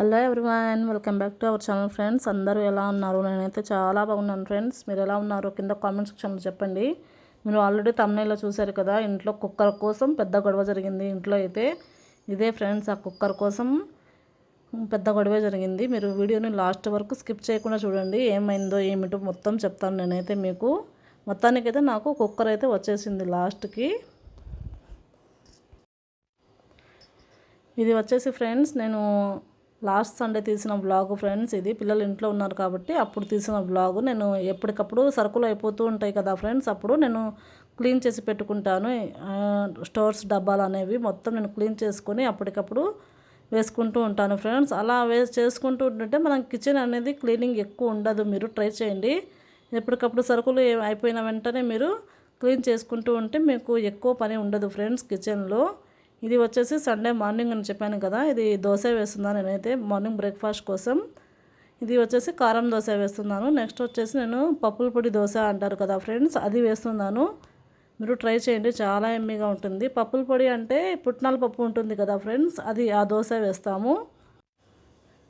Hello everyone welcome back to our channel friends. అందరూ ఎలా ఉన్నారు? నేనైతే చాలా బాగున్నాను ఫ్రెండ్స్. మీరు ఎలా ఉన్నారు? కింద కామెంట్ సెక్షన్లో చెప్పండి. మీరు ఆల్రెడీ తమ్నైలో చూశారు కదా ఇంట్లో కుక్కర్ కోసం పెద్ద గొడవ జరిగింది. ఇంట్లో అయితే ఇదే ఫ్రెండ్స్ ఆ కుక్కర్ కోసం పెద్ద గొడవ జరిగింది. మీరు వీడియోని లాస్ట్ వరకు స్కిప్ చేయకుండా చూడండి. ఏమైందో ఏమిటో మొత్తం చెప్తాను నేనైతే మీకు. మొత్తానికైతే నాకు కుక్కర్ అయితే వచ్చేసింది లాస్ట్కి. ఇది వచ్చేసి ఫ్రెండ్స్ నేను లాస్ట్ సండే తీసిన బ్లాగ్ ఫ్రెండ్స్ ఇది పిల్లలు ఇంట్లో ఉన్నారు కాబట్టి అప్పుడు తీసిన బ్లాగ్. నేను ఎప్పటికప్పుడు సరుకులు అయిపోతూ ఉంటాయి కదా ఫ్రెండ్స్ అప్పుడు నేను క్లీన్ చేసి పెట్టుకుంటాను. స్టోర్స్ డబ్బాలు అనేవి మొత్తం నేను క్లీన్ చేసుకొని అప్పటికప్పుడు వేసుకుంటూ ఉంటాను ఫ్రెండ్స్. అలా వే చేసుకుంటూ ఉంటుంటే మనం కిచెన్ అనేది క్లీనింగ్ ఎక్కువ ఉండదు. మీరు ట్రై చేయండి. ఎప్పటికప్పుడు సరుకులు అయిపోయిన వెంటనే మీరు క్లీన్ చేసుకుంటూ ఉంటే మీకు ఎక్కువ పని ఉండదు ఫ్రెండ్స్ కిచెన్లో. ఇది వచ్చేసి సండే మార్నింగ్ అని చెప్పాను కదా ఇది దోశ వేస్తున్నాను నేనైతే మార్నింగ్ బ్రేక్ఫాస్ట్ కోసం. ఇది వచ్చేసి కారం దోశ వేస్తున్నాను. నెక్స్ట్ వచ్చేసి నేను పప్పుల పొడి దోశ అంటారు కదా ఫ్రెండ్స్ అది వేస్తున్నాను. మీరు ట్రై చేయండి చాలా ఎమ్మీగా ఉంటుంది. పప్పుల పొడి అంటే పుట్నాల పప్పు ఉంటుంది కదా ఫ్రెండ్స్ అది ఆ దోశ వేస్తాము.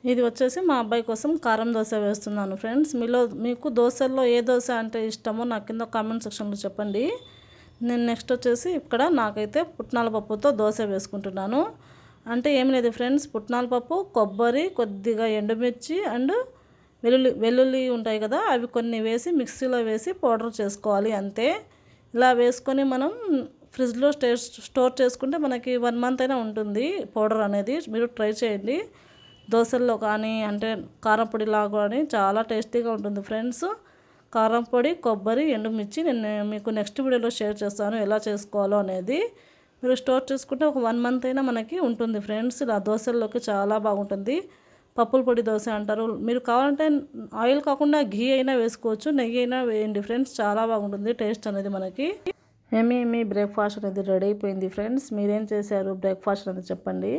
ఇది వచ్చేసి మా అబ్బాయి కోసం కారం దోశ వేస్తున్నాను ఫ్రెండ్స్ మీలో మీకు దోశల్లో ఏ దోశ అంటే ఇష్టమో నా కింద కామెంట్ సెక్షన్లో చెప్పండి. నేను నెక్స్ట్ వచ్చేసి ఇక్కడ నాకైతే పుట్నాల పప్పుతో దోశ వేసుకుంటున్నాను. అంటే ఏం లేదు ఫ్రెండ్స్ పుట్నాల పప్పు కొబ్బరి కొద్దిగా ఎండుమిర్చి అండ్ వెల్లుల్లి వెల్లుల్లి ఉంటాయి కదా అవి కొన్ని వేసి మిక్సీలో వేసి పౌడర్ చేసుకోవాలి అంతే. ఇలా వేసుకొని మనం ఫ్రిడ్జ్లో స్టే స్టోర్ చేసుకుంటే మనకి వన్ మంత్ అయినా ఉంటుంది పౌడర్ అనేది. మీరు ట్రై చేయండి. దోశల్లో కానీ అంటే కారపొడిలా కానీ చాలా టేస్టీగా ఉంటుంది ఫ్రెండ్స్. కారం పొడి కొబ్బరి ఎండుమిర్చి నేను మీకు నెక్స్ట్ వీడియోలో షేర్ చేస్తాను ఎలా చేసుకోవాలో అనేది. మీరు స్టోర్ చేసుకుంటే ఒక వన్ మంత్ అయినా మనకి ఉంటుంది ఫ్రెండ్స్. ఇలా దోశల్లోకి చాలా బాగుంటుంది. పప్పుల పొడి దోశ అంటారు. మీరు కావాలంటే ఆయిల్ కాకుండా ఘీ అయినా వేసుకోవచ్చు నెయ్యి అయినా వేయండి ఫ్రెండ్స్. చాలా బాగుంటుంది టేస్ట్ అనేది మనకి. ఏమి ఏమి బ్రేక్ఫాస్ట్ అనేది రెడీ అయిపోయింది ఫ్రెండ్స్. మీరేం చేశారు బ్రేక్ఫాస్ట్ అనేది చెప్పండి.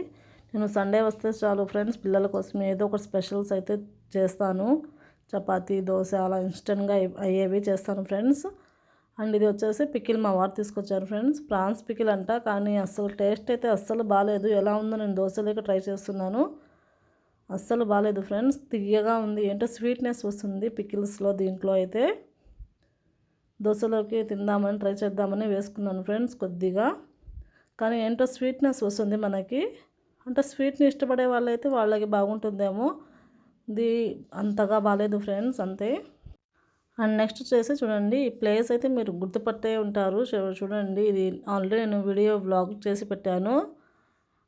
నేను సండే వస్తే చాలు ఫ్రెండ్స్ పిల్లల కోసం ఏదో ఒక స్పెషల్స్ అయితే చేస్తాను. చపాతీ దోశ అలా ఇన్స్టెంట్గా అయ్యేవి చేస్తాను ఫ్రెండ్స్. అండ్ ఇది వచ్చేసి పికిల్ మా వారు తీసుకొచ్చారు ఫ్రెండ్స్. ప్రాన్స్ పికిల్ అంట కానీ అస్సలు టేస్ట్ అయితే అస్సలు బాగాలేదు ఎలా ఉందో నేను దోశలేక ట్రై చేస్తున్నాను. అస్సలు బాగాలేదు ఫ్రెండ్స్. తియ్యగా ఉంది. ఏంటో స్వీట్నెస్ వస్తుంది పికిల్స్లో దీంట్లో అయితే. దోశలోకి తిందామని ట్రై చేద్దామని వేసుకున్నాను ఫ్రెండ్స్ కొద్దిగా. కానీ ఏంటో స్వీట్నెస్ వస్తుంది మనకి. అంటే స్వీట్ని ఇష్టపడే వాళ్ళైతే వాళ్ళకి బాగుంటుందేమో. ఇది అంతగా బాగాలేదు ఫ్రెండ్స్ అంతే. అండ్ నెక్స్ట్ చేసి చూడండి ఈ ప్లేస్ అయితే మీరు గుర్తుపట్టే ఉంటారు. చూడండి ఇది ఆల్రెడీ నేను వీడియో బ్లాగ్ చేసి పెట్టాను.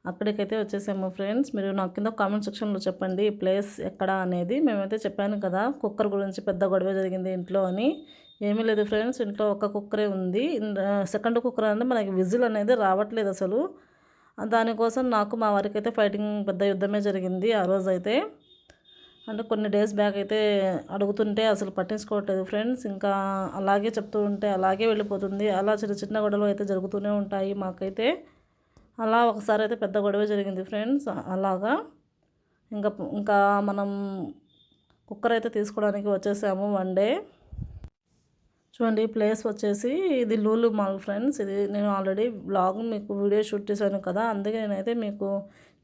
అక్కడికైతే వచ్చేసాము ఫ్రెండ్స్. మీరు నాకు కింద కామెంట్ సెక్షన్లో చెప్పండి ఈ ప్లేస్ ఎక్కడ అనేది. మేమైతే చెప్పాను కదా కుక్కర్ గురించి పెద్ద గొడవ జరిగింది ఇంట్లో అని. ఏమీ లేదు ఫ్రెండ్స్ ఇంట్లో ఒక కుక్కరే ఉంది. సెకండ్ కుక్కర్ అంటే మనకి విజిల్ అనేది రావట్లేదు అసలు. దానికోసం నాకు మా వారికి అయితే ఫైటింగ్ పెద్ద యుద్ధమే జరిగింది ఆ రోజు అయితే అంటే కొన్ని డేస్ బ్యాక్ అయితే అడుగుతుంటే అసలు పట్టించుకోవట్లేదు ఫ్రెండ్స్ ఇంకా అలాగే చెప్తూ ఉంటే అలాగే వెళ్ళిపోతుంది. అలా చిన్న చిన్న గొడవలు అయితే జరుగుతూనే ఉంటాయి మాకైతే. అలా ఒకసారి అయితే పెద్ద గొడవ జరిగింది ఫ్రెండ్స్ అలాగా. ఇంకా ఇంకా మనం కుక్కర్ అయితే తీసుకోవడానికి వచ్చేసాము వన్ డే చూడండి ప్లేస్ వచ్చేసి ఇది లూలు మాల్ ఫ్రెండ్స్ ఇది నేను ఆల్రెడీ బ్లాగ్ మీకు వీడియో షూట్ చేశాను కదా. అందుకే నేనైతే మీకు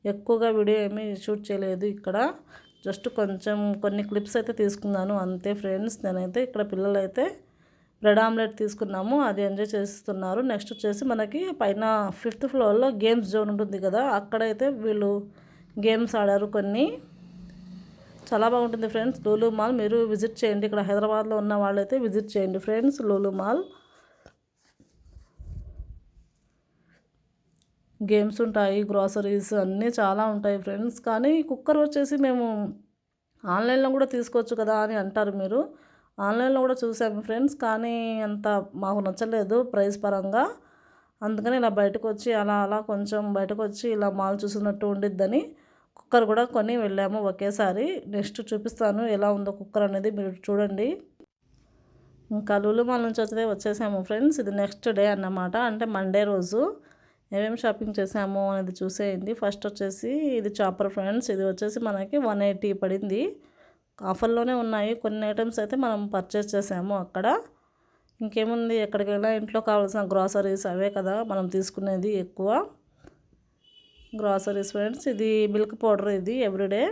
ఎక్కువగా వీడియో ఏమీ షూట్ చేయలేదు ఇక్కడ. జస్ట్ కొంచెం కొన్ని క్లిప్స్ అయితే తీసుకున్నాను. అంతే ఫ్రెండ్స్ నేనైతే ఇక్కడ పిల్లలైతే బ్రెడ్ ఆమ్లెట్ తీసుకున్నాము. అది ఎంజాయ్ చేస్తున్నారు. నెక్స్ట్ వచ్చేసి మనకి పైన ఫిఫ్త్ ఫ్లోర్లో గేమ్స్ జోన్ ఉంటుంది కదా అక్కడైతే వీళ్ళు గేమ్స్ ఆడారు కొన్ని. చాలా బాగుంటుంది ఫ్రెండ్స్. లూలు మాల్ మీరు విజిట్ చేయండి. ఇక్కడ హైదరాబాద్లో ఉన్న వాళ్ళైతే విజిట్ చేయండి ఫ్రెండ్స్. లూలు మాల్ గేమ్స్ ఉంటాయి గ్రాసరీస్ అన్నీ చాలా ఉంటాయి ఫ్రెండ్స్. కానీ కుక్కర్ వచ్చేసి మేము ఆన్లైన్లో కూడా తీసుకోవచ్చు కదా అని అంటారు మీరు. ఆన్లైన్లో కూడా చూసాము ఫ్రెండ్స్ కానీ అంత మాకు నచ్చలేదు ప్రైస్ పరంగా. అందుకని ఇలా బయటకు వచ్చి అలా అలా కొంచెం బయటకు వచ్చి ఇలా మాల్ చూసినట్టు ఉండిద్దని కుక్కర్ కూడా కొని వెళ్ళాము ఒకేసారి. నెక్స్ట్ చూపిస్తాను ఎలా ఉందో కుక్కర్ అనేది మీరు చూడండి. ఇంకా లూలు మాల్ నుంచి వచ్చే వచ్చేసాము ఫ్రెండ్స్. ఇది నెక్స్ట్ డే అన్నమాట అంటే మండే రోజు. ఏమేమి షాపింగ్ చేసాము అనేది చూసేయండి. ఫస్ట్ వచ్చేసి ఇది చాపర్ ఫ్రెండ్స్ ఇది వచ్చేసి మనకి వన్ ఎయిటీ పడింది. ఆఫర్లోనే ఉన్నాయి. కొన్ని ఐటమ్స్ అయితే మనం పర్చేస్ చేసాము అక్కడ. ఇంకేముంది? ఎక్కడికైనా ఇంట్లో కావాల్సిన గ్రాసరీస్ అవే కదా మనం తీసుకునేది ఎక్కువ. గ్రాసరీస్ ఫ్రెండ్స్ ఇది మిల్క్ పౌడర్ ఇది ఎవ్రీడే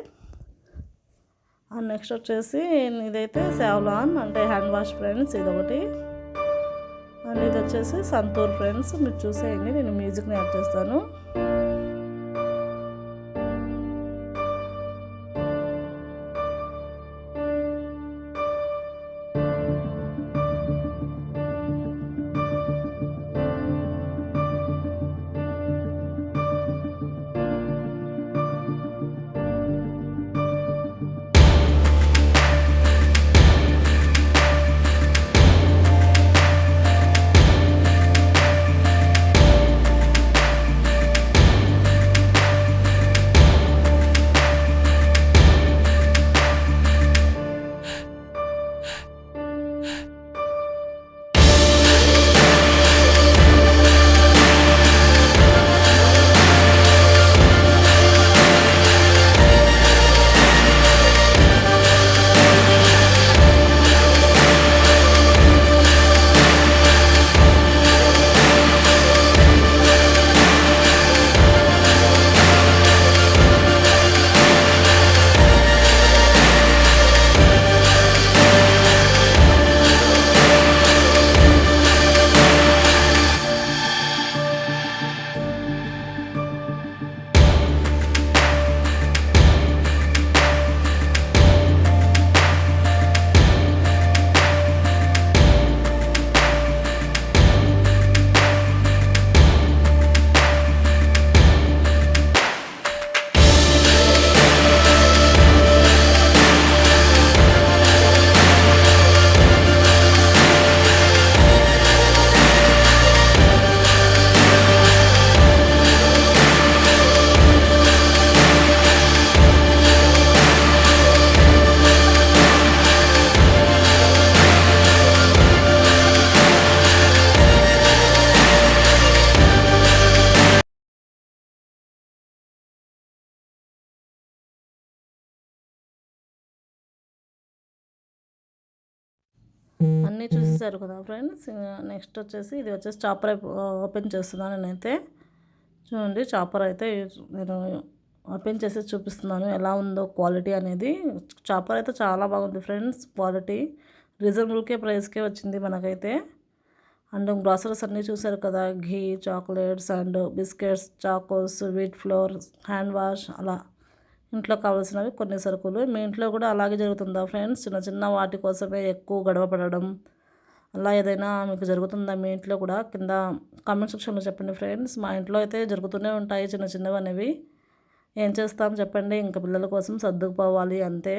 అండ్ నెక్స్ట్ వచ్చేసి ఇదైతే సేవలాన్ అంటే హ్యాండ్ వాష్ ఫ్రెండ్స్ ఇదొకటి. ఒకటి వచ్చేసి సంతూర్ ఫ్రెండ్స్ మీరు చూసేయండి నేను మ్యూజిక్ని యాడ్ చేస్తాను. అన్నీ చూసేసారు కదా ఫ్రెండ్స్. నెక్స్ట్ వచ్చేసి ఇది వచ్చేసి చాపర్ ఓపెన్ చేస్తున్నాను నేనైతే. చూడండి చాపర్ అయితే నేను ఓపెన్ చేసి చూపిస్తున్నాను. ఎలా ఉందో క్వాలిటీ అనేది. చాపర్ అయితే చాలా బాగుంది ఫ్రెండ్స్ క్వాలిటీ. రీజనబుల్కే ప్రైస్కే వచ్చింది మనకైతే. అండ్ గ్రాసరీస్ అన్నీ చూసారు కదా. Ghee chocolates and biscuits Chocos wheat flour hand wash అలా. ఇంట్లో కావాల్సినవి కొన్ని సరుకులు. మీ ఇంట్లో కూడా అలాగే జరుగుతుందా ఫ్రెండ్స్? చిన్న చిన్న వాటి కోసమే ఎక్కువ గొడవ పడడం. అలా ఏదైనా మీకు జరుగుతుందా మీ ఇంట్లో కూడా? కింద కామెంట్ సెక్షన్లో చెప్పండి ఫ్రెండ్స్. మా ఇంట్లో అయితే జరుగుతూనే ఉంటాయి చిన్న చిన్నవి అనేవి. ఏం చేస్తాం చెప్పండి. ఇంకా పిల్లల కోసం సర్దుకుపోవాలి అంతే.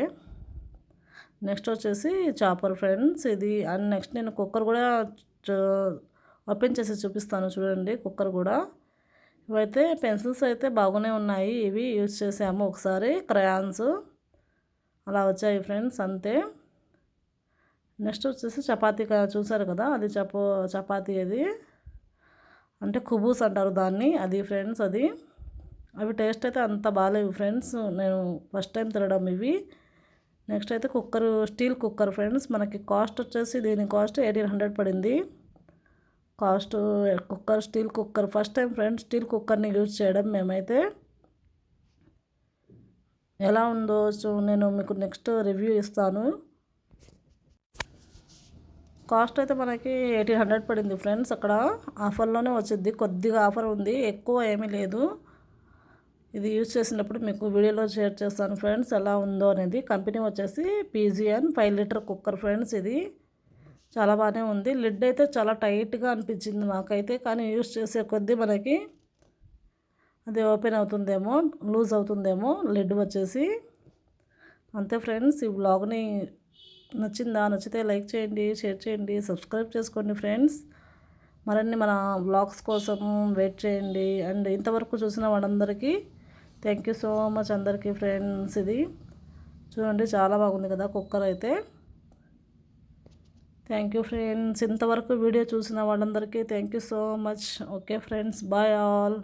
నెక్స్ట్ వచ్చేసి చాపర్ ఫ్రెండ్స్. ఇది అండ్ నెక్స్ట్ నేను కుక్కర్ కూడా ఓపెన్ చేసి చూపిస్తాను చూడండి కుక్కర్ కూడా. ఇవైతే పెన్సిల్స్ అయితే బాగానే ఉన్నాయి. ఇవి యూజ్ చేసాము ఒకసారి. క్రయాన్స్. అలా వచ్చాయి ఫ్రెండ్స్ అంతే. నెక్స్ట్ వచ్చేసి చపాతీ చూసారు కదా? అది చపో చపాతీ అది. అంటే కుబూస్ అంటారు దాన్ని. అది ఫ్రెండ్స్ అది. అవి టేస్ట్ అయితే అంత బాగాలేవు ఫ్రెండ్స్. నేను ఫస్ట్ టైం తినడం ఇవి. నెక్స్ట్ అయితే కుక్కర్ స్టీల్ కుక్కర్ ఫ్రెండ్స్. మనకి కాస్ట్ వచ్చేసి దీని కాస్ట్ ఎయిటీన్ హండ్రెడ్ పడింది. Cost cooker steel cooker. First time friends steel కుక్కర్ని యూజ్ చేయడం మేమైతే. ఎలా ఉందో నేను మీకు నెక్స్ట్ రివ్యూ ఇస్తాను. కాస్ట్ అయితే మనకి ఎయిటీన్ హండ్రెడ్ పడింది ఫ్రెండ్స్ అక్కడ. ఆఫర్లోనే వచ్చింది. కొద్దిగా ఆఫర్ ఉంది. ఎక్కువ ఏమీ లేదు. ఇది యూజ్ చేసినప్పుడు మీకు వీడియోలో షేర్ చేస్తాను ఫ్రెండ్స్ ఎలా ఉందో అనేది. కంపెనీ వచ్చేసి PGN five litre cooker friends ఇది. చాలా బాగానే ఉంది. లిడ్ అయితే చాలా టైట్గా అనిపించింది నాకైతే కానీ యూస్ చేసే కొద్దీ మనకి అది ఓపెన్ అవుతుందేమో లూజ్ అవుతుందేమో లిడ్ వచ్చేసి. అంతే ఫ్రెండ్స్ ఈ బ్లాగ్ని నచ్చిందా నచ్చితే లైక్ చేయండి షేర్ చేయండి సబ్స్క్రైబ్ చేసుకోండి ఫ్రెండ్స్. మరిన్ని మన బ్లాగ్స్ కోసం వెయిట్ చేయండి. అండ్ ఇంతవరకు చూసిన వాళ్ళందరికీ థ్యాంక్ యూ సో మచ్ అందరికీ ఫ్రెండ్స్ ఇది. చూడండి చాలా బాగుంది కదా కుక్కర్ అయితే. థ్యాంక్ యూ ఫ్రెండ్స్ ఇంతవరకు వీడియో చూసిన వాళ్ళందరికీ thank you so much okay friends bye all